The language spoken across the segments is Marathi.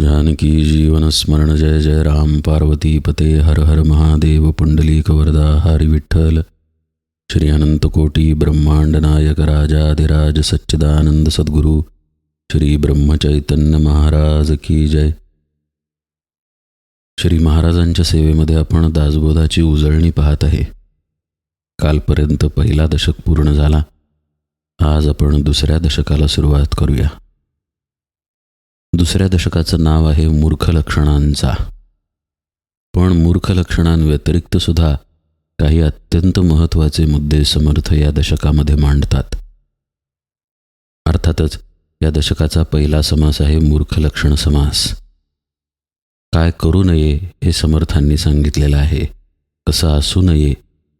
जानकी जीवनस्मरण जय जय राम। पार्वती पते हर हर महादेव पुंडलिक वरदा हरि विठ्ठल। श्री अनंतकोटी ब्रह्मांड नायक राजाधिराज सच्चिदानंद सद्गुरु श्री ब्रह्मचैतन्य महाराज की जय। श्री महाराजांच्या सेवेमध्ये आपण दासबोधाची उजळणी पाहत आहे. कालपर्यंत पहिला दशक पूर्ण झाला. आज आपण दुसऱ्या दशकाला सुरुवात करूया. दुसऱ्या दशकाचं नाव आहे मूर्ख लक्षणांचा. पण मूर्ख लक्षणांव्यतिरिक्त सुद्धा काही अत्यंत महत्त्वाचे मुद्दे समर्थ या दशकामध्ये मांडतात. अर्थातच या दशकाचा पहिला समास आहे मूर्ख लक्षण समास. काय करू नये हे समर्थांनी सांगितलेलं आहे कसं असू नये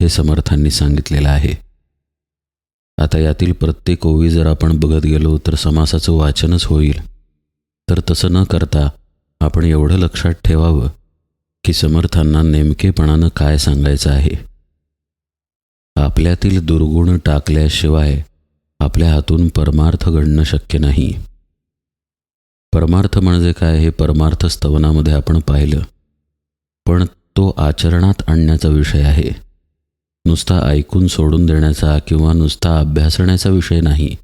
हे समर्थांनी सांगितलेलं आहे. आता यातील प्रत्येक ओवी जर आपण बघत गेलो तर समासाचं वाचनच होईल. तर तसं न करता आपण एवढं लक्षात ठेवावं की समर्थांना नेमकेपणानं काय सांगायचं आहे. आपल्यातील दुर्गुण टाकल्याशिवाय आपल्या हातून परमार्थ घडणं शक्य नाही. परमार्थ म्हणजे काय हे परमार्थ स्तवनामध्ये आपण पाहिलं. पण तो आचरणात आणण्याचा विषय आहे. नुसता ऐकून सोडून देण्याचा किंवा नुसता अभ्यासण्याचा विषय नाही.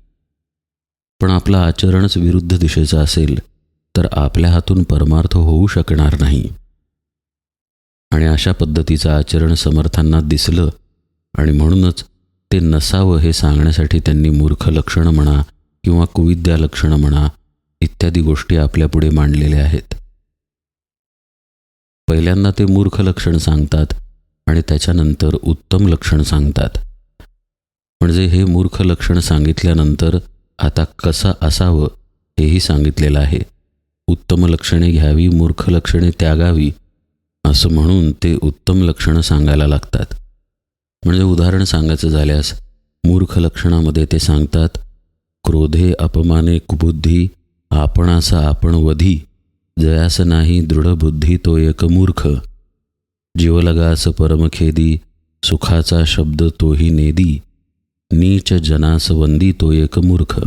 पण आपलं आचरणच विरुद्ध दिशेचं असेल तर आपल्या हातून परमार्थ होऊ शकणार नाही. आणि अशा पद्धतीचं आचरण समर्थांना दिसलं आणि म्हणूनच ते नसावं हे सांगण्यासाठी त्यांनी मूर्ख लक्षणं म्हणा किंवा कुविद्या लक्षणं म्हणा इत्यादी गोष्टी आपल्यापुढे मांडलेल्या आहेत. पहिल्यांदा ते मूर्ख लक्षण सांगतात आणि त्याच्यानंतर उत्तम लक्षण सांगतात. म्हणजे हे मूर्ख लक्षण सांगितल्यानंतर आता कसं असावं हेही सांगितलेलं आहे. उत्तम लक्षणे घ्यावी मूर्ख लक्षणे त्यागावी असं म्हणून ते उत्तम लक्षणं सांगायला लागतात. म्हणजे उदाहरण सांगायचं झाल्यास मूर्ख लक्षणामध्ये ते सांगतात क्रोधे अपमाने कुबुद्धी आपणासा आपण वधी जयास नाही दृढबुद्धी तो एक मूर्ख जीवलगास परमखेदी सुखाचा शब्द तोही नेदी नीच जनास वंदी तो एक मूर्ख.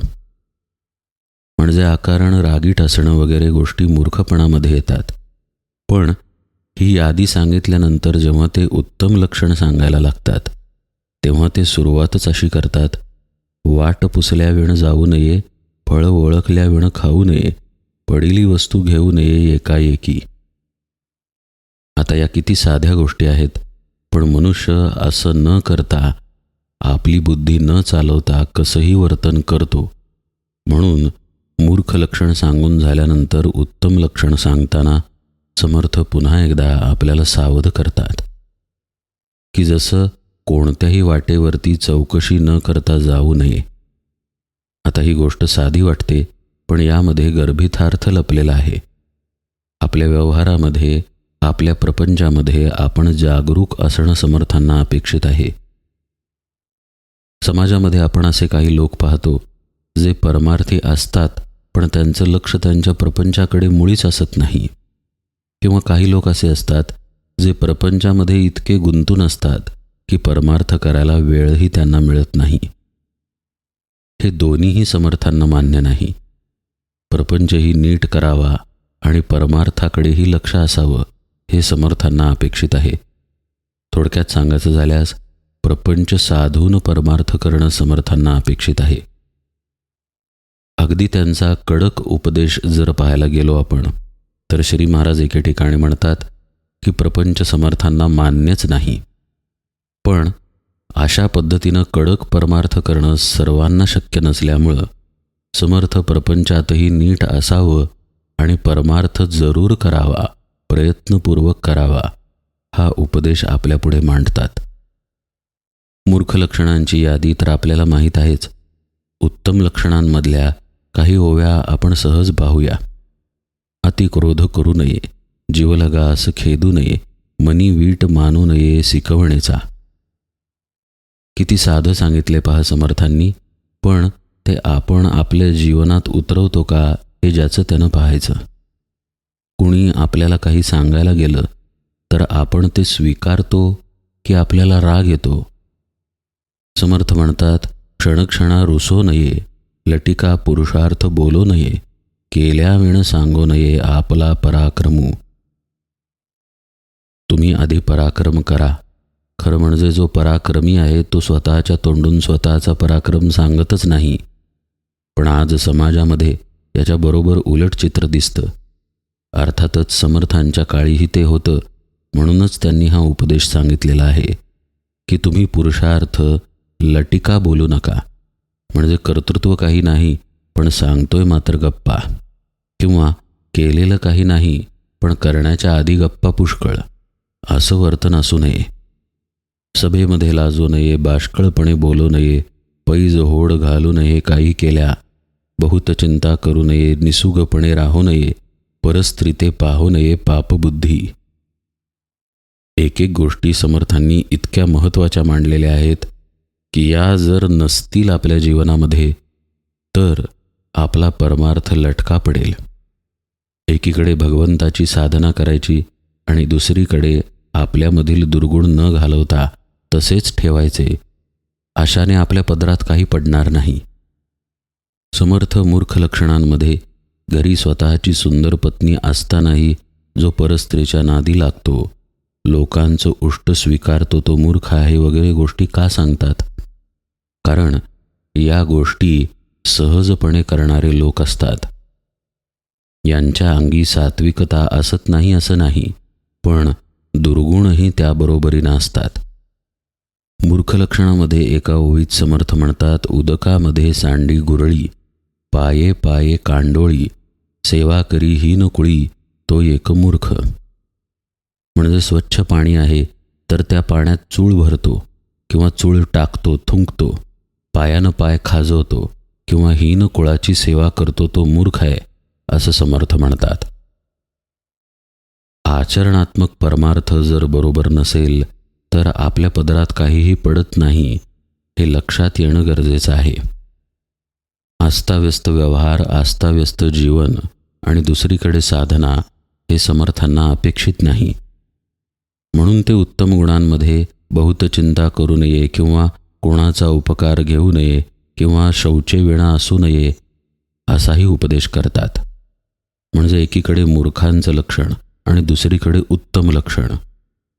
म्हणजे आकारण रागीट असणं वगैरे गोष्टी मूर्खपणामध्ये येतात. पण ही यादी सांगितल्यानंतर जेव्हा ते उत्तम लक्षण सांगायला लागतात तेव्हा ते सुरुवातच अशी करतात. वाट पुसल्याविण जाऊ नये फळं ओळखल्याविण खाऊ नये पडिली वस्तू घेऊ नये एकाएकी. आता या किती साध्या गोष्टी आहेत पण मनुष्य असं न करता आपली बुद्धी न चालवता कसंही वर्तन करतो. म्हणून मूर्ख लक्षण सांगून झाल्यानंतर उत्तम लक्षण सांगताना समर्थ पुन्हा एकदा आपल्याला सावध करतात. की जसं कोणत्याही वाटेवरती चौकशी न करता जाऊ नये. आता ही गोष्ट साधी वाटते पण यामध्ये गर्भितार्थ लपलेला आहे. आपल्या व्यवहारामध्ये आपल्या प्रपंचामध्ये आपण जागरूक असणं समर्थांना अपेक्षित आहे. समाजामध्ये आपण असे काही लोक पाहतो जे परमार्थी असतात पण त्यांचं लक्ष त्यांच्या प्रपंचाकडे मुळीच असत नाही. किंवा काही लोक असे असतात जे प्रपंचामध्ये इतके गुंतून असतात की परमार्थ करायला वेळही त्यांना मिळत नाही. हे दोन्हीही समर्थांना मान्य नाही. प्रपंचही नीट करावा आणि परमार्थाकडेही लक्ष असावं हे समर्थांना अपेक्षित आहे. थोडक्यात सांगायचं झाल्यास प्रपंच साधून परमार्थ करणं समर्थांना अपेक्षित आहे. अगदी त्यांचा कडक उपदेश जर पाहायला गेलो आपण तर श्री महाराज एके ठिकाणी म्हणतात की प्रपंच समर्थांना मान्यच नाही. पण अशा पद्धतीनं कडक परमार्थ करणं सर्वांना शक्य नसल्यामुळं समर्थ प्रपंचातही नीट असावं आणि परमार्थ जरूर करावा प्रयत्नपूर्वक करावा हा उपदेश आपल्यापुढे मांडतात. मूर्ख लक्षणांची यादी तर आपल्याला माहीत आहेच. उत्तम लक्षणांमधल्या काही ओव्या आपण सहज पाहूया. अतिक्रोध करू नये जीवलगास खेदू नये मनी वीट मानू नये शिकवणेचा किती साधं सांगितले पहा समर्थांनी पण ते आपण आपल्या जीवनात उतरवतो का हे ज्याचं त्यानं पाहायचं. कुणी आपल्याला काही सांगायला गेलं तर आपण ते स्वीकारतो की आपल्याला राग येतो. समर्थ म्हणतात क्षणक्षणा रुसो नये लटिका पुरुषार्थ बोलो नये केल्या विण सांगो नये आपला पराक्रमू. तुम्ही आधी पराक्रम करा. खरं म्हणजे जो पराक्रमी आहे तो स्वतःच्या तोंडून स्वतःचा पराक्रम सांगतच नाही. पण आज समाजामध्ये याच्याबरोबर उलट चित्र दिसतं. अर्थातच समर्थांच्या काळीही ते होतं म्हणूनच त्यांनी हा उपदेश सांगितलेला आहे की तुम्ही पुरुषार्थ लटिका बोलू नका. म्हणजे कर्तृत्व काही नाही पण सांगतोय मात्र गप्पा. किंवा केलेलं काही नाही पण करण्याच्या आधी गप्पा पुष्कळ. असं वर्तन असू नये. सभेमध्ये लाजू नये बाष्कळपणे बोलू नये पैज होड घालू नये काही केल्या बहुत चिंता करू नये निसुगपणे राहू नये परस्त्रीते पाहू नये पापबुद्धी. एक एक गोष्टी समर्थांनी इतक्या महत्त्वाच्या मांडलेल्या आहेत की या जर नसतील आपल्या जीवनामध्ये तर आपला परमार्थ लटका पडेल. एकीकडे भगवंताची साधना करायची आणि दुसरीकडे आपल्यामधील दुर्गुण न घालवता तसेच ठेवायचे आशाने आपल्या पदरात काही पडणार नाही. समर्थ मूर्ख लक्षणांमध्ये घरी स्वतःची सुंदर पत्नी असतानाही जो परस्त्रीच्या नादी लागतो लोकांचं उष्ट स्वीकारतो तो मूर्ख आहे वगैरे गोष्टी का सांगतात? कारण या गोष्टी सहजपणे करणारे लोक असतात. यांच्या अंगी सात्विकता असत नाही असं नाही पण दुर्गुणही त्याबरोबरीनं असतात. मूर्ख लक्षणामध्ये एका ओळीत समर्थ म्हणतात उदकामध्ये सांडी गुरळी पाये पाये कांडोळी सेवा करी ही नकुळी तो एक मूर्ख. म्हणजे स्वच्छ पाणी आहे तर त्या पाण्यात चूळ भरतो किंवा चूळ टाकतो थुंकतो. पायानं पाय खाजवतो किंवा हीन कुळाची सेवा करतो तो मूर्ख आहे असं समर्थ म्हणतात. आचरणात्मक परमार्थ जर बरोबर नसेल तर आपल्या पदरात काहीही पडत नाही हे लक्षात येणं गरजेचं आहे. आस्ताव्यस्त व्यवहार आस्ताव्यस्त जीवन आणि दुसरीकडे साधना हे समर्थांना अपेक्षित नाही. म्हणून ते उत्तम गुणांमध्ये बहुत चिंता करू नये किंवा कोणाचा उपकार घेऊ नये किंवा शौचेविणा असू नये असाही उपदेश करतात. म्हणजे एकीकडे मूर्खांचं लक्षण आणि दुसरीकडे उत्तम लक्षण.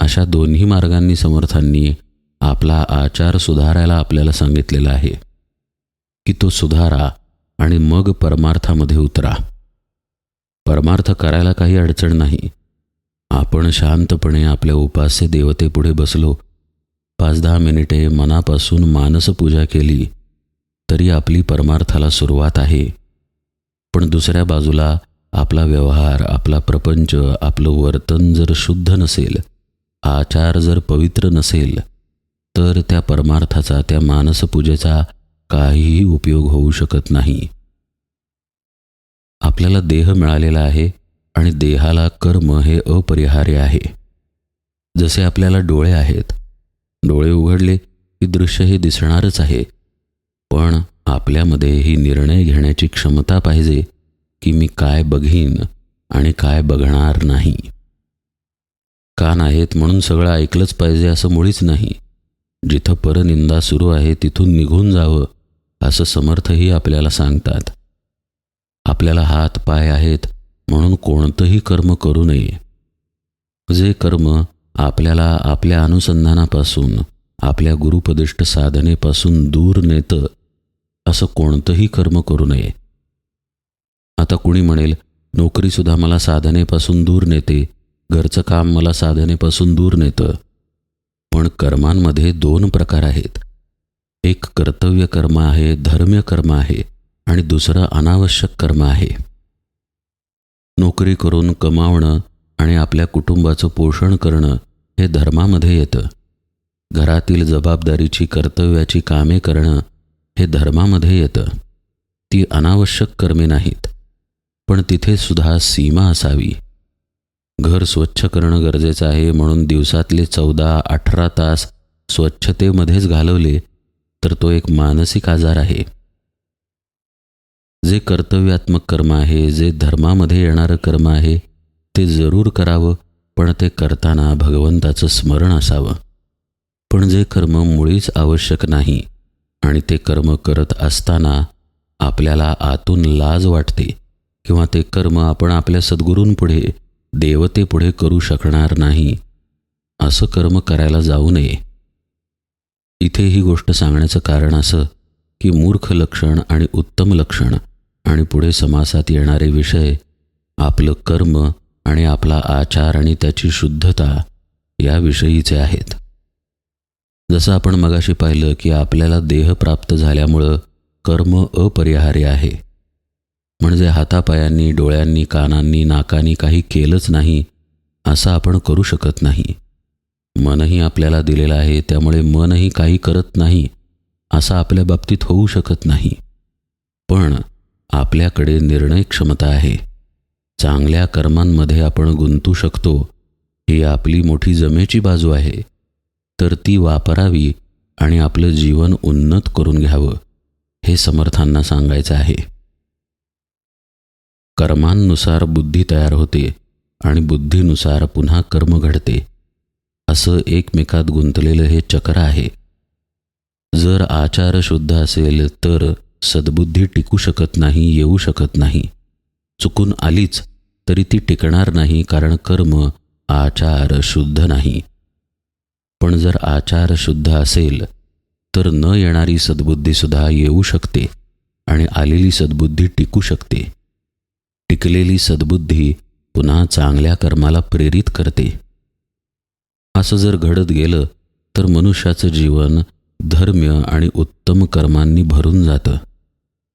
अशा दोन्ही मार्गांनी समर्थांनी आपला आचार सुधारायला आपल्याला सांगितलेला आहे. की तो सुधारा आणि मग परमार्थामध्ये उतरा. परमार्थ करायला काही अडचण नाही. आपण शांतपणे आपल्या उपास्य देवतेपुढे बसलो पाच दहा मिनिटे मनापासून मानसपूजा केली तरी आपली परमार्थाला सुरुवात आहे. पण दुसऱ्या बाजूला आपला व्यवहार आपला प्रपंच आपलं वर्तन जर शुद्ध नसेल आचार जर पवित्र नसेल तर त्या परमार्थाचा त्या मानसपूजेचा काहीही उपयोग होऊ शकत नाही. आपल्याला देह मिळालेला आहे आणि देहाला कर्म हे अपरिहार्य आहे. जसे आपल्याला डोळे आहेत डोळे उघडले की दृश्य हे दिसणारच आहे. पण आपल्यामध्ये ही निर्णय घेण्याची क्षमता पाहिजे की मी काय बघीन आणि काय बघणार नाही. कान आहेत म्हणून सगळं ऐकलंच पाहिजे असं मुळीच नाही. जिथं परनिंदा सुरू आहे तिथून निघून जावं असं समर्थही आपल्याला सांगतात. आपल्याला हात पाय आहेत म्हणून कोणतंही कर्म करू नये. जे कर्म आपल्याला आपल्या अनुसंधानापासून आपल्या गुरुपदिष्ट साधनेपासून दूर नेतं असं कोणतंही कर्म करू नये. आता कुणी म्हणेल नोकरीसुद्धा मला साधनेपासून दूर नेते घरचं काम मला साधनेपासून दूर नेतं. पण कर्मांमध्ये दोन प्रकार आहेत. एक कर्तव्य कर्म आहे धर्म्य कर्म आहे आणि दुसरं अनावश्यक कर्म आहे. नोकरी करून कमावणं आणि आपल्या कुटुंबाचं पोषण करणं हे धर्मामध्ये येतं. घरातील जबाबदारीची कर्तव्याची कामे करणं हे धर्मामध्ये येतं. ती अनावश्यक कर्मे नाहीत पण तिथे सुद्धा सीमा असावी. घर स्वच्छ करणं गरजेचं आहे म्हणून दिवसातले चौदा अठरा तास स्वच्छतेमध्येच घालवले तर तो एक मानसिक आजार आहे. जे कर्तव्यात्मक कर्म आहे जे धर्मामध्ये येणारं कर्म आहे ते जरूर करावं पण ते करताना भगवंताचं स्मरण असावं. पण जे कर्म मुळीच आवश्यक नाही आणि ते कर्म करत असताना आपल्याला आतून लाज वाटते किंवा ते कर्म आपण आपल्या सद्गुरूंपुढे देवतेपुढे करू शकणार नाही असं कर्म करायला जाऊ नये. इथे ही गोष्ट सांगण्याचं कारण असं की मूर्ख लक्षण आणि उत्तम लक्षण आणि पुढे समासात येणारे विषय आपलं कर्म आणि आपला आचार आणि त्याची शुद्धता याविषयीचे आहेत. जसं आपण मगाशी पाहिलं की आपल्याला देह प्राप्त झाल्यामुळं कर्म अपरिहार्य आहे. म्हणजे हातापायांनी डोळ्यांनी कानांनी नाकानी काही केलंच नाही असं आपण करू शकत नाही. मनही आपल्याला दिलेलं आहे त्यामुळे मनही काही करत नाही असं आपल्या बाबतीत होऊ शकत नाही. पण आपल्याकडे निर्णय क्षमता आहे. चांगल्या कर्मांमध्ये आपण गुंतू शकतो ही आपली मोठी जमेची बाजू आहे. तर ती वापरावी आणि आपलं जीवन उन्नत करून घ्यावं हे समर्थांना सांगायचं आहे. कर्मांनुसार बुद्धी तयार होते आणि बुद्धीनुसार पुन्हा कर्म घडते. असं एकमेकात गुंतलेलं हे चक्र आहे. जर आचार शुद्ध असेल तर सद्बुद्धी टिकू शकत नाही येऊ शकत नाही. चुकून आलीच तरी ती टिकणार नाही कारण कर्म आचार शुद्ध नाही. पण जर आचार शुद्ध असेल तर न येणारी सद्बुद्धीसुद्धा येऊ शकते आणि आलेली सद्बुद्धी टिकू शकते. टिकलेली सद्बुद्धी पुन्हा चांगल्या कर्माला प्रेरित करते. असं जर घडत गेलं तर मनुष्याचं जीवन धर्म्य आणि उत्तम कर्मांनी भरून जातं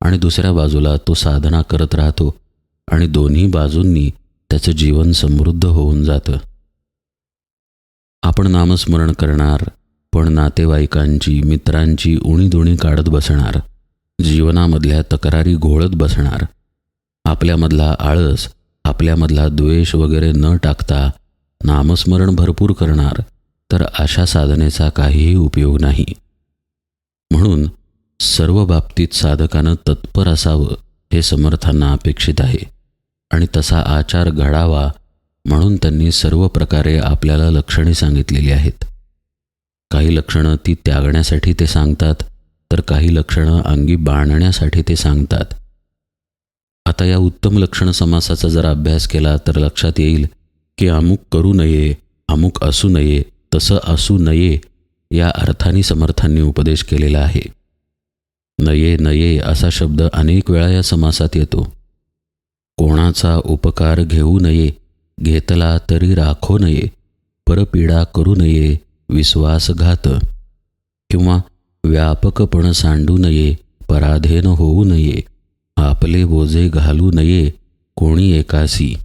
आणि दुसऱ्या बाजूला तो साधना करत राहतो आणि दोन्ही बाजूंनी त्याचं जीवन समृद्ध होऊन जातं. आपण नामस्मरण करणार पण नातेवाईकांची मित्रांची उणीदुणी काढत बसणार जीवनामधल्या तक्रारी घोळत बसणार. आपल्यामधला आळस आपल्यामधला द्वेष वगैरे न टाकता नामस्मरण भरपूर करणार तर अशा साधनेचा काहीही उपयोग नाही. म्हणून सर्व बाबतीत साधकानं तत्पर असावं हे समर्थांना अपेक्षित आहे. आणि तसा आचार घडावा म्हणून त्यांनी सर्व प्रकारे आपल्याला लक्षणे सांगितलेली आहेत. काही लक्षणं ती त्यागण्यासाठी ते सांगतात तर काही लक्षणं अंगी बाणण्यासाठी ते सांगतात. आता या उत्तम लक्षण समासाचा जर अभ्यास केला तर लक्षात येईल की अमुक करू नये अमुक असू नये तसं असू नये या अर्थाने समर्थांनी उपदेश केलेला आहे. नये नये असा शब्द अनेक वेळा या समासात येतो. कोणाचा उपकार घेऊ नये घेतला तरी राखो नये परपीडा करू नये विश्वासघात. किंवा व्यापकपण सांडू नये पराधीन होऊ नये आपले बोजे घालू नये कोणी एकासी.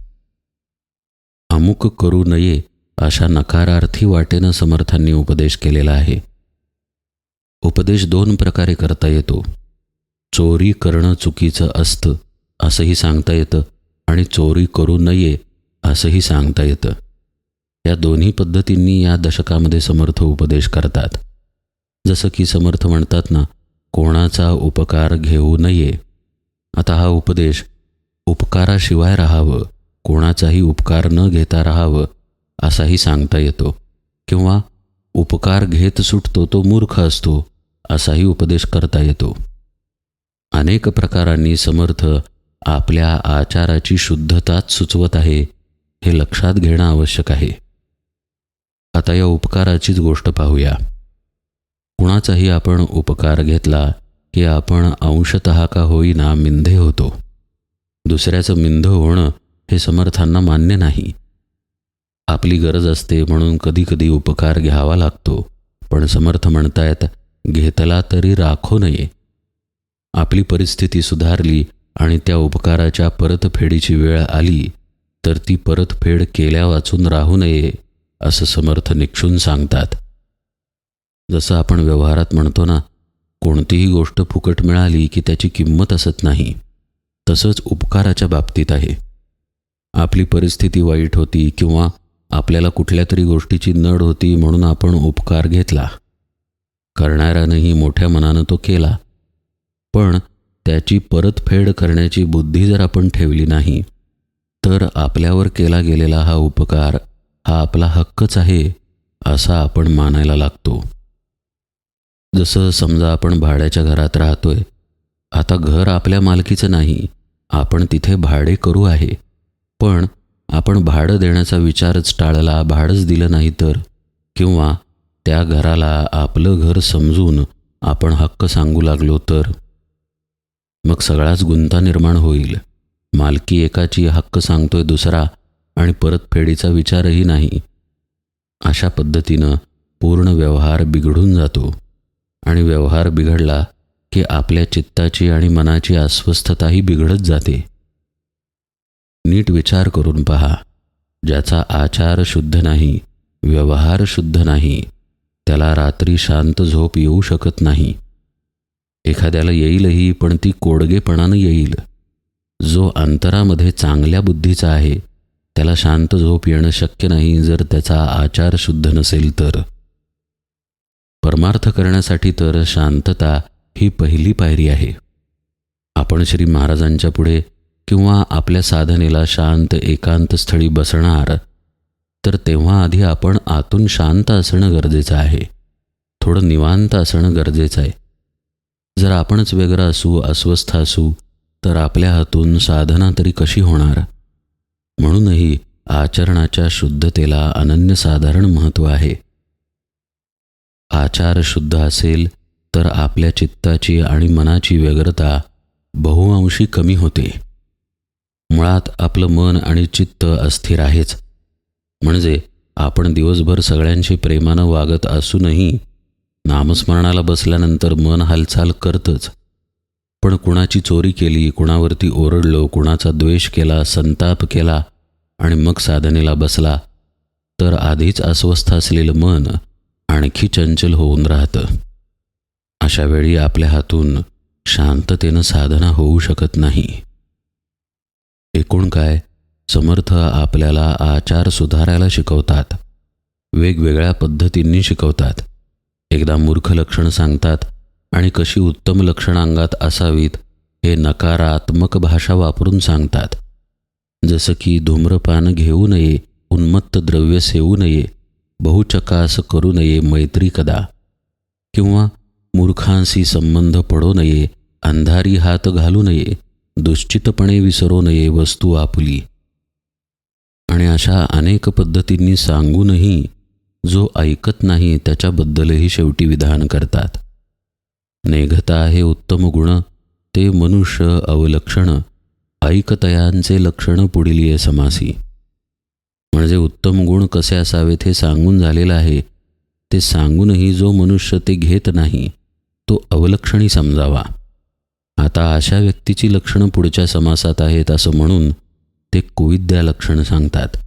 अमुक करू नये अशा नकारार्थी वाटेनं समर्थांनी उपदेश केलेला आहे. उपदेश दोन प्रकारे करता येतो. चोरी करणं चुकीचं असतं. असंही सांगता येतं आणि चोरी करू नये असंही सांगता येतं. या दोन्ही पद्धतींनी या दशकामध्ये समर्थ उपदेश करतात. जसं की समर्थ म्हणतात ना कोणाचा उपकार घेऊ नये. आता हा उपदेश उपकाराशिवाय राहावं कोणाचाही उपकार न घेता राहावं असाही सांगता येतो. किंवा उपकार घेत सुटतो तो मूर्ख असतो असाही उपदेश करता येतो. अनेक प्रकारांनी समर्थ आपल्या आचाराची शुद्धताच सुचवत आहे हे लक्षात घेणं आवश्यक आहे. आता या उपकाराचीच गोष्ट पाहूया. कुणाचाही आपण उपकार घेतला की आपण अंशत का होईना मिंधे होतो. दुसऱ्याचं मिंध होणं हे समर्थांना मान्य नाही. आपली गरज असते म्हणून कधीकधी उपकार घ्यावा लागतो पण समर्थ म्हणतायत घेतला तरी राखो नये. आपली परिस्थिती सुधारली आणि त्या उपकाराच्या परतफेडीची वेळ आली तर ती परतफेड केल्या वाचून राहू नये असं समर्थ निक्षून सांगतात. जसं आपण व्यवहारात म्हणतो ना कोणतीही गोष्ट फुकट मिळाली की त्याची किंमत असत नाही तसंच उपकाराच्या बाबतीत आहे. आपली परिस्थिती वाईट होती किंवा आपल्याला कुठल्या तरी गोष्टीची नड होती म्हणून आपण उपकार घेतला. करणाऱ्यानंही मोठ्या मनानं तो केला. पण त्याची परतफेड करण्याची बुद्धी जर आपण ठेवली नाही तर आपल्यावर केला गेलेला हा उपकार हा आपला हक्कच आहे असा आपण मानायला लागतो. जसं समजा आपण भाड्याच्या घरात राहतोय आता घर आपल्या मालकीचं नाही आपण तिथे भाडे करू आहे पण आपण भाडं देण्याचा विचारच टाळला भाडंच दिलं नाही तर किंवा त्या घराला आपलं घर समजून आपण हक्क सांगू लागलो तर मग सगळाच गुंता निर्माण होईल. मालकी एकाची हक्क सांगतोय दुसरा आणि परतफेडीचा विचारही नाही. अशा पद्धतीनं पूर्ण व्यवहार बिघडून जातो. आणि व्यवहार बिघडला की आपल्या चित्ताची आणि मनाची अस्वस्थताही बिघडत जाते. नीट विचार करून पहा. ज्याचा आचार शुद्ध नाही व्यवहार शुद्ध नाही त्याला रात्री शांत झोप येऊ शकत नाही. एखाद्याला येईलही पण ती कोडगेपणानं येईल. जो अंतरामध्ये चांगल्या बुद्धीचा आहे त्याला शांत झोप येणं शक्य नाही जर त्याचा आचार शुद्ध नसेल तर. परमार्थ करण्यासाठी तर शांतता ही पहिली पायरी आहे. आपण श्री महाराजांच्या पुढे किंवा आपल्या साधनेला शांत एकांत स्थळी बसणार तर तेव्हा आधी आपण आतून शांत असणं गरजेचं आहे. थोडं निवांत असणं गरजेचं आहे. जर आपणच वेगळं असू अस्वस्थ असू तर आपल्या हातून साधना तरी कशी होणार? म्हणूनही आचरणाच्या शुद्धतेला अनन्यसाधारण महत्त्व आहे. आचार शुद्ध असेल तर आपल्या चित्ताची आणि मनाची व्यग्रता बहुअंशी कमी होते. मुळात आपलं मन आणि चित्त अस्थिर आहेच. म्हणजे आपण दिवसभर सगळ्यांशी प्रेमानं वागत असूनही नामस्मरणाला बसल्यानंतर मन हालचाल करतच. पण कुणाची चोरी केली कुणावरती ओरडलो कुणाचा द्वेष केला संताप केला आणि मग साधनेला बसला तर आधीच अस्वस्थ असलेलं मन आणखी चंचल होऊन राहतं. अशा वेळी आपल्या हातून शांततेनं साधना होऊ शकत नाही. एकूण काय? समर्थ आपल्याला आचार सुधारायला शिकवतात. वेगवेगळ्या पद्धतींनी शिकवतात. एकदा मूर्ख लक्षण सांगतात आणि कशी उत्तम लक्षण अंगात असावीत हे नकारात्मक भाषा वापरून सांगतात. जसं की धूम्रपान घेऊ नये उन्मत्त द्रव्य सेवू नये बहुचकास करू नये मैत्री कदा. किंवा मूर्खांशी संबंध पडू नये अंधारी हात घालू नये दुश्चितपणे विसरू नये वस्तू आपुली. आणि अशा अनेक पद्धतींनी सांगूनही जो ऐकत नाही त्याच्याबद्दलही शेवटी विधान करतात. नेघता हे उत्तम गुण ते मनुष्य अवलक्षण ऐकतयांचे लक्षण पुढील समासी. म्हणजे उत्तम गुण कसे असावेत हे सांगून झालेलं आहे. ते सांगूनही जो मनुष्य ते घेत नाही तो अवलक्षणी समजावा. आता अशा व्यक्तीची लक्षणं पुढच्या समासात आहेत असं म्हणून ते कुविद्या लक्षण सांगतात.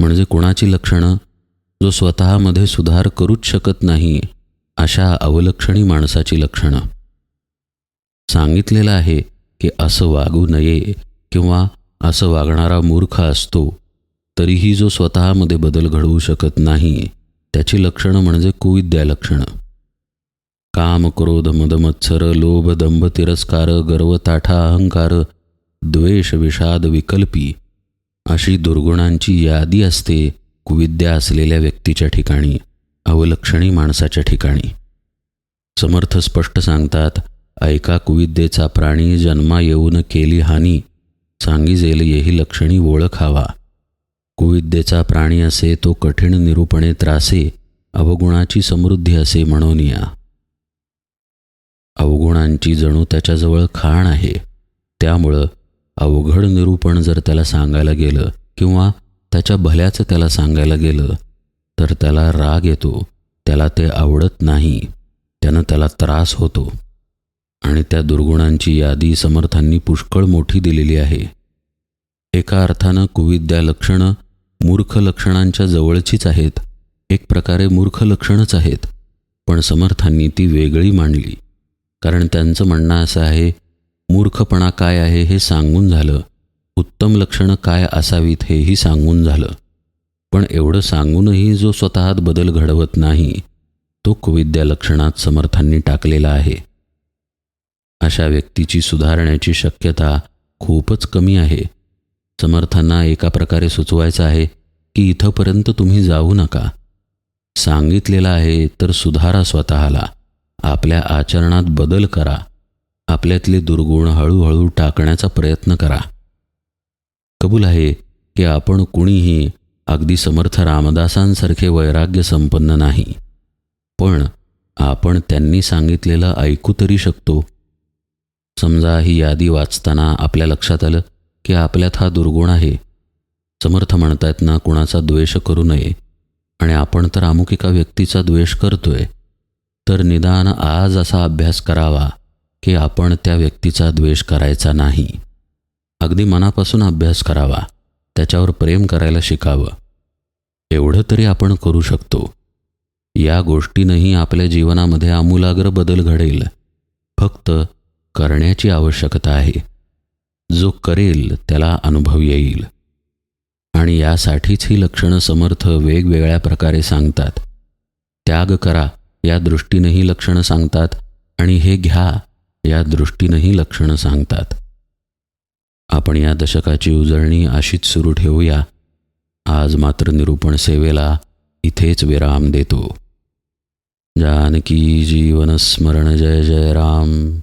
म्हणजे कुणाची लक्षणं? जो स्वतःमध्ये सुधार करूच शकत नाही अशा अवलक्षणी माणसाची लक्षणं. सांगितलेलं आहे की असं वागू नये किंवा असं वागणारा मूर्ख असतो तरीही जो स्वतःमध्ये बदल घडवू शकत नाही त्याची लक्षणं म्हणजे कुविद्या लक्षणं. काम क्रोध मदमत्सर लोभ दंभ तिरस्कार गर्व ताठा अहंकार द्वेष विषाद विकल्पी अशी दुर्गुणांची यादी असते कुविद्या असलेल्या व्यक्तीच्या ठिकाणी अवलक्षणी माणसाच्या ठिकाणी. समर्थ स्पष्ट सांगतात ऐका कुविद्येचा प्राणी जन्मा येऊन केली हानी सांगिजेल येही लक्षणी ओळखावा कुविद्येचा प्राणी असे तो कठीण निरूपणे त्रासे अवगुणाची समृद्धी असे म्हणून या. अवगुणांची जणू त्याच्याजवळ खाण आहे. त्यामुळं अवघड निरूपण जर त्याला सांगायला गेलं किंवा त्याच्या भल्याचं त्याला सांगायला गेलं तर त्याला राग येतो त्याला ते आवडत नाही त्यानं त्याला त्रास होतो. आणि त्या दुर्गुणांची यादी समर्थांनी पुष्कळ मोठी दिलेली आहे. एका अर्थानं कुविद्या लक्षणं मूर्ख लक्षणांच्या जवळचीच आहेत एक प्रकारे मूर्ख लक्षणच आहेत पण समर्थांनी ती वेगळी मांडली. कारण त्यांचं म्हणणं असं आहे मूर्खपणा काय आहे हे सांगून झालं उत्तम लक्षणं काय असावीत हेही सांगून झालं. पण एवढं सांगूनही जो स्वतःत बदल घडवत नाही तो कुविद्या लक्षणात समर्थांनी टाकलेला आहे. अशा व्यक्तीची सुधारण्याची शक्यता खूपच कमी आहे. समर्थांना एका प्रकारे सुचवायचं आहे की इथंपर्यंत तुम्ही जाऊ नका. सांगितलेलं आहे तर सुधारा स्वतःला. आपल्या आचरणात बदल करा. आपल्यातले दुर्गुण हळूहळू टाकण्याचा प्रयत्न करा. कबूल आहे की आपण कुणीही अगदी समर्थ रामदासांसारखे वैराग्य संपन्न नाही. पण आपण त्यांनी सांगितलेलं ऐकू तरी शकतो. समजा ही यादी वाचताना आपल्या लक्षात आलं की आपल्यात हा दुर्गुण आहे. समर्थ म्हणतायत ना कुणाचा द्वेष करू नये. आणि आपण तर अमुक एका व्यक्तीचा द्वेष करतोय. तर निदान आज असा अभ्यास करावा की आपण त्या व्यक्तीचा द्वेष करायचा नाही. अगदी मनापासून अभ्यास करावा त्याच्यावर प्रेम करायला शिकावं. एवढं तरी आपण करू शकतो. या गोष्टीनंही आपल्या जीवनामध्ये आमूलाग्र बदल घडेल. फक्त करण्याची आवश्यकता आहे. जो करेल त्याला अनुभव येईल. आणि यासाठीच ही लक्षणं समर्थ वेगवेगळ्या प्रकारे सांगतात. त्याग करा या दृष्टीनंही लक्षणं सांगतात आणि हे घ्या या दृष्टीनंही लक्षणं सांगतात. आपण या दशकाची उजळणी अशीच सुरू ठेवूया. आज मात्र निरूपण सेवेला इथेच विराम देतो. जानकी जीवनस्मरण जय जय राम.